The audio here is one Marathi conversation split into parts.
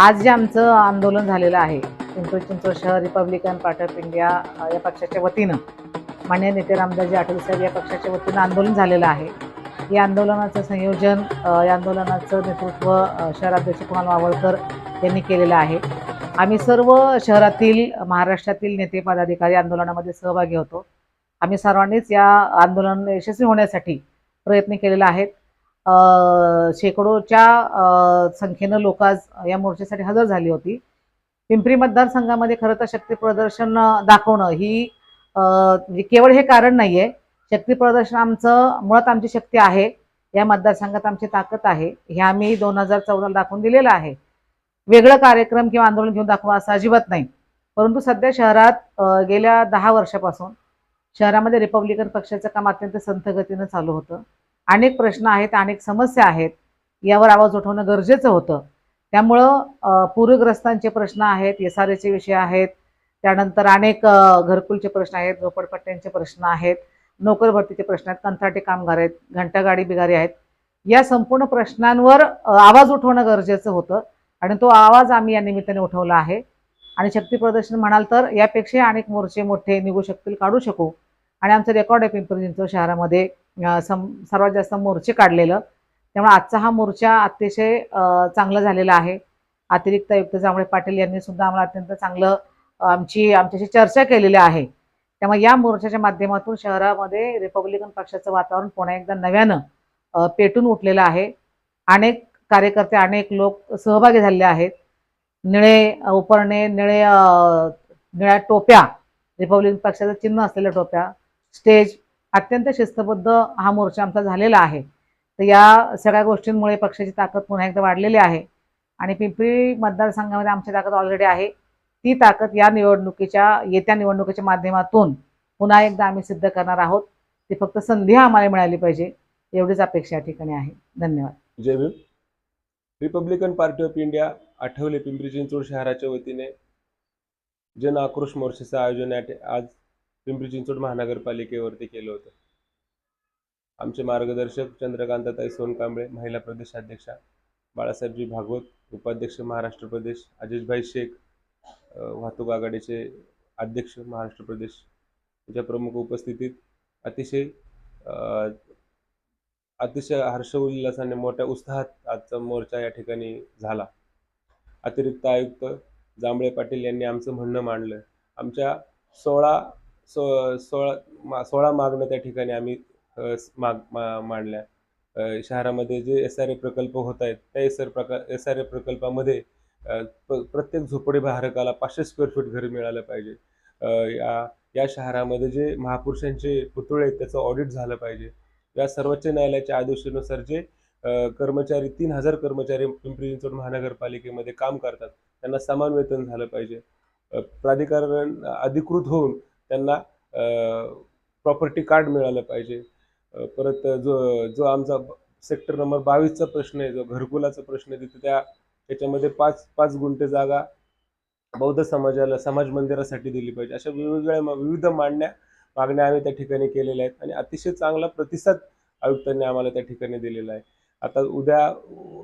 आज जे आमचं आंदोलन झालेलं आहे पिंपरी चिंचवड शहर रिपब्लिकन पार्टी ऑफ इंडिया या पक्षाच्या वतीनं मान्य नेते रामदासजी आठवले साहेब या पक्षाच्या वतीनं आंदोलन झालेलं आहे. या आंदोलनाचं संयोजन या आंदोलनाचं नेतृत्व शहराध्यक्ष कुणाल मावळकर यांनी केलेलं आहे. आम्ही सर्व शहरातील महाराष्ट्रातील नेते पदाधिकारी आंदोलनामध्ये सहभागी होतो. आम्ही सर्वांनीच या आंदोलन यशस्वी होण्यासाठी प्रयत्न केलेला आहेत शेकडोच्या संख्येनं लोक आज या मोर्चेसाठी हजर झाली होती. पिंपरी मतदारसंघामध्ये खरं तर शक्ती प्रदर्शन दाखवणं ही म्हणजे केवळ हे कारण नाहीये. शक्ती प्रदर्शन आमचं मुळात आमची शक्ती आहे. या मतदारसंघात आमची ताकद आहे. हे आम्ही दोन हजार चौदाला दाखवून दिलेलं आहे. वेगळं कार्यक्रम किंवा आंदोलन घेऊन दाखवा असं अजिबात नाही. परंतु सध्या शहरात गेल्या दहा वर्षापासून शहरामध्ये रिपब्लिकन पक्षाचं काम अत्यंत संथ गतीनं चालू होतं. अनेक प्रश्न आहेत अनेक समस्या आहेत. यावर आवाज उठवणं गरजेचं होतं. त्यामुळं पूरग्रस्तांचे प्रश्न आहेत एस आर एचे विषय आहेत. त्यानंतर अनेक घरकुलचे प्रश्न आहेत झोपडपट्ट्यांचे प्रश्न आहेत नोकर भरतीचे प्रश्न आहेत कंत्राटी कामगार आहेत घंटागाडी बिगारी आहेत. या संपूर्ण प्रश्नांवर आवाज उठवणं गरजेचं होतं आणि तो आवाज आम्ही या निमित्ताने उठवला आहे. आणि शक्ती प्रदर्शन म्हणाल तर यापेक्षा अनेक मोर्चे मोठे निघू शकतील काढू शकू. आणि आमचं रेकॉर्ड आहे पिंपरी चिंचवड शहरामध्ये. सम सर्वात जास्त मोर्चे काढलेलं. त्यामुळे आजचा हा मोर्चा अतिशय चांगला झालेला आहे. अतिरिक्त आयुक्त जांभळे पाटील यांनी सुद्धा आम्हाला अत्यंत चांगलं आमची आमच्याशी चर्चा केलेली आहे. त्यामुळे या मोर्चाच्या माध्यमातून शहरामध्ये रिपब्लिकन पक्षाचं वातावरण पुन्हा एकदा नव्यानं पेटून उठलेलं आहे. अनेक कार्यकर्ते अनेक लोक सहभागी झालेले आहेत. निळे उपरणे निळे निळ्या टोप्या रिपब्लिकन पक्षाचं चिन्ह असलेल्या टोप्या स्टेज अत्यंत शिस्तबद्ध हा मोर्चा आमचा झालेला आहे. तर या सगळ्या गोष्टींमुळे पक्षाची ताकद पुन्हा एकदा वाढलेली आहे. आणि पिंपरी मतदारसंघामध्ये आमची ताकद ऑलरेडी आहे. ती ताकद या निवडणुकीच्या येत्या निवडणुकीच्या माध्यमातून पुन्हा एकदा आम्ही सिद्ध करणार आहोत. ती फक्त संधी आम्हाला मिळाली पाहिजे एवढीच अपेक्षा या ठिकाणी आहे. धन्यवाद. जय Bhim. Republican Party of India Athawale Pimpri Chinchwad शहराच्या वतीने जन आक्रोश मोर्चाचं आयोजन आज पिंपरी चिंचवड महानगरपालिकेवरती केलं होतं. आमचे मार्गदर्शक चंद्रकांतताई सोनकांबळे महिला प्रदेशाध्यक्षा बाळासाहेबजी भागवत उपाध्यक्ष महाराष्ट्र प्रदेश अजिजभाई शेख वाहतूक आघाडीचे अध्यक्ष महाराष्ट्र प्रदेश यांच्या प्रमुख उपस्थितीत अतिशय अतिशय हर्ष हर्षोल्लासाने मोठ्या उत्साहात आजचा मोर्चा या ठिकाणी झाला. अतिरिक्त आयुक्त जांभळे पाटील यांनी आमचं म्हणणं मांडलं. आमच्या सोळा सो सोळा मा सोळा मागणं त्या ठिकाणी आम्ही माग मा मांडल्या. शहरामध्ये जे एस आर ए प्रकल्प होत आहेत त्या एस आर प्रकार एस आर ए प्रकल्पामध्ये प्रत्येक झोपडी प्रत्येक झोपडीधारकाला पाचशे स्क्वेअर फूट घर मिळालं पाहिजे. या या शहरामध्ये जे महापुरुषांचे पुतळे आहेत त्याचं ऑडिट झालं पाहिजे. या सर्वोच्च न्यायालयाच्या आदेशानुसार जे कर्मचारी तीन हजार कर्मचारी पिंपरी चिंचवड महानगरपालिकेमध्ये काम करतात त्यांना समान वेतन झालं पाहिजे. प्राधिकरण अधिकृत होऊन त्यांना प्रॉपर्टी कार्ड मिळालं पाहिजे. परत जो जो आमचा सेक्टर नंबर बावीसचा प्रश्न आहे जो घरकुलाचा प्रश्न आहे तिथे त्या त्याच्यामध्ये पाच पाच गुंठे जागा बौद्ध समाजाला समाज मंदिरासाठी दिली पाहिजे. अशा वेगवेगळ्या विविध मांडण्या मागण्या आम्ही त्या ठिकाणी केलेल्या आहेत. आणि अतिशय चांगला प्रतिसाद आयुक्तांनी आम्हाला त्या ठिकाणी दिलेला आहे. आता उद्या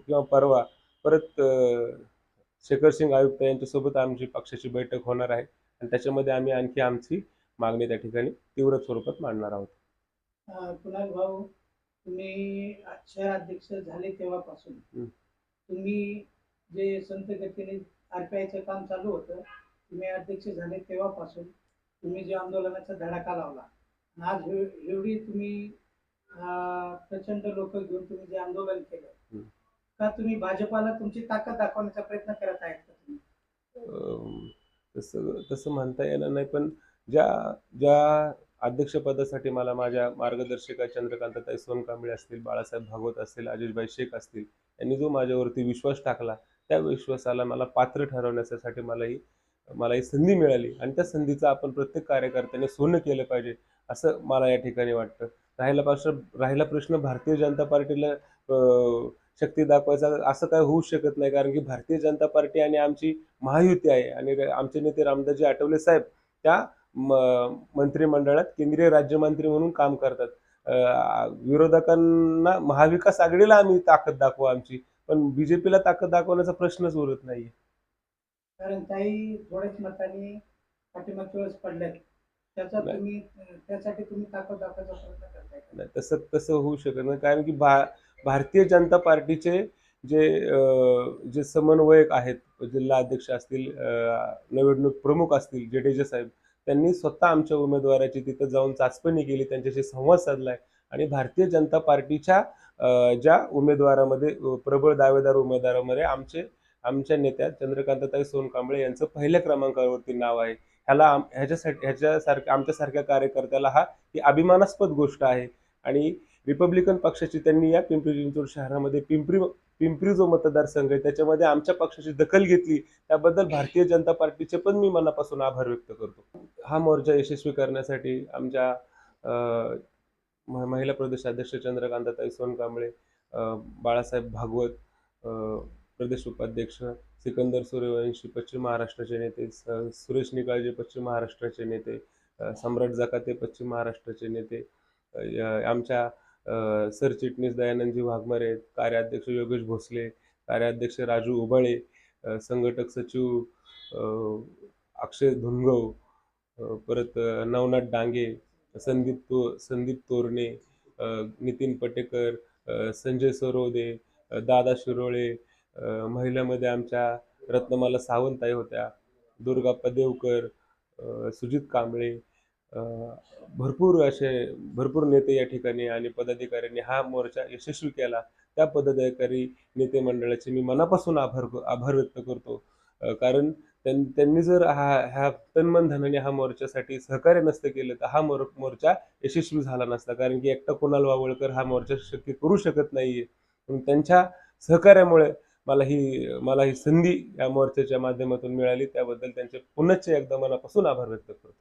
किंवा परवा परत शेखर सिंग आयुक्त यांच्यासोबत आमची पक्षाची बैठक होणार आहे. आणि त्याच्यामध्ये आम्ही आणखी आमची मागणी त्या ठिकाणी तीव्र स्वरूपात मांडणार आहोत कुणाल भाऊ तुम्ही शहर अध्यक्ष झाले तेव्हापासून. तुम्ही जे संत गतीने आरपीआयचं काम चालू होतं तुम्ही अध्यक्ष झाले तेव्हापासून तुम्ही जे आंदोलनाचा धडाका लावला आज एव- एवढी तुम्ही प्रचंड लोक घेऊन तुम्ही जे आंदोलन केलं. का तुम्ही भाजपाला तुमची ताकद दाखवण्याचा प्रयत्न करत आहेत का तुम्ही तसं तसं म्हणता येणार नाही पण ज्या ज्या अध्यक्षपदासाठी मला माझ्या मार्गदर्शिका चंद्रकांतताई सोनकांबळे असतील बाळासाहेब भागवत असतील अजिजभाई शेख असतील यांनी जो माझ्यावरती विश्वास टाकला त्या विश्वासाला मला पात्र ठरवण्यासाठी मला ही मला ही संधी मिळाली. आणि त्या संधीचा आपण प्रत्येक कार्यकर्त्याने सोनं केलं पाहिजे असं मला या ठिकाणी वाटतं. राहिला प्रश्न राहिला प्रश्न भारतीय जनता पार्टीला शक्ती दाखवायचा असं काय होऊ शकत नाही. कारण की भारतीय जनता पार्टी आणि आमची महायुती आहे. आणि आमचे नेते रामदासजी आठवले साहेब त्या मंत्रिमंडळात केंद्रीय राज्यमंत्री म्हणून काम करतात विरोधकांना महाविकास आघाडीला आम्ही ताकद दाखवू आमची पण बीजेपीला ताकद दाखवण्याचा प्रश्नच उरत नाहीये कारण ताई थोड्याच मतांनी पडल्यात त्याचा. तुम्ही त्यासाठी तुम्ही ताकद दाखवायचा प्रयत्न करताय का? नाही, तसं तसं होऊ शकत नाही कारण की भा भारतीय जनता पार्टीचे जे जे समन्वयक आहेत जिल्हा अध्यक्ष असतील निवडणूक प्रमुख असतील जेडेजे साहेब त्यांनी स्वतः आमच्या उमेदवाराची तिथं जाऊन चाचपणी केली त्यांच्याशी संवाद साधलाय आणि भारतीय जनता पार्टीच्या ज्या उमेदवारामध्ये प्रबळ दावेदार उमेदवारामध्ये आमचे आमच्या नेत्या चंद्रकांतताई सोनकांबळे यांचं पहिल्या क्रमांकावरती नाव आहे. ह्याला आम- ह्याच्यासाठी ह्याच्यासारख्या आमच्यासारख्या कार्यकर्त्याला हा ही अभिमानास्पद गोष्ट आहे. आणि रिपब्लिकन पक्षाची त्यांनी या पिंपरी चिंचवड शहरामध्ये पिंपरी पिंपरी जो मतदारसंघ आहे त्याच्यामध्ये आमच्या पक्षाची दखल घेतली त्याबद्दल भारतीय जनता पार्टीचे पण मी मनापासून आभार व्यक्त करतो. हा मोर्चा यशस्वी करण्यासाठी आमच्या म- महिला प्रदेशाध्यक्ष चंद्रकांतताई सोनकांबळे बाळासाहेब भागवत प्रदेश उपाध्यक्ष सिकंदर सूर्यवंशी पश्चिम महाराष्ट्राचे नेते स- सुरेश निकाळजे पश्चिम महाराष्ट्राचे नेते सम्राट जकाते पश्चिम महाराष्ट्राचे नेते आमच्या सरचिटणीस दयानंदजी वाघमारे कार्याध्यक्ष योगेश भोसले कार्याध्यक्ष राजू उबाळे संघटक सचिव अक्षय धुनगव परत नवनाथ डांगे संदीप तो संदीप तोरणे नितीन पटेकर संजय सरोदे दादा शिरोळे महिलामध्ये आमच्या रत्नमाला सावंताई होत्या दुर्गाप्पा देवकर सुजित कांबळे भरपूर असे भरपूर नेते या ठिकाणी आणि पदाधिकाऱ्यांनी हा मोर्चा यशस्वी केला. त्या पदाधिकारी नेते मंडळाचे मी मनापासून आभार आभार व्यक्त करतो. कारण त्यां- त्यांनी जर हा ह्या तन्मन धनाने हा मोर्चासाठी सहकार्य नसतं केलं तर हा मोर मोर्चा यशस्वी झाला नसता. कारण की एकटा कुणाल वावळकर हा मोर्चा शक्य करू शकत नाहीये. म्हणून त्यांच्या सहकार्यामुळे मला ही मला ही संधी या मोर्चाच्या माध्यमातून मिळाली. त्याबद्दल त्यांचे पुनश्च एकदा मनापासून आभार व्यक्त करतो.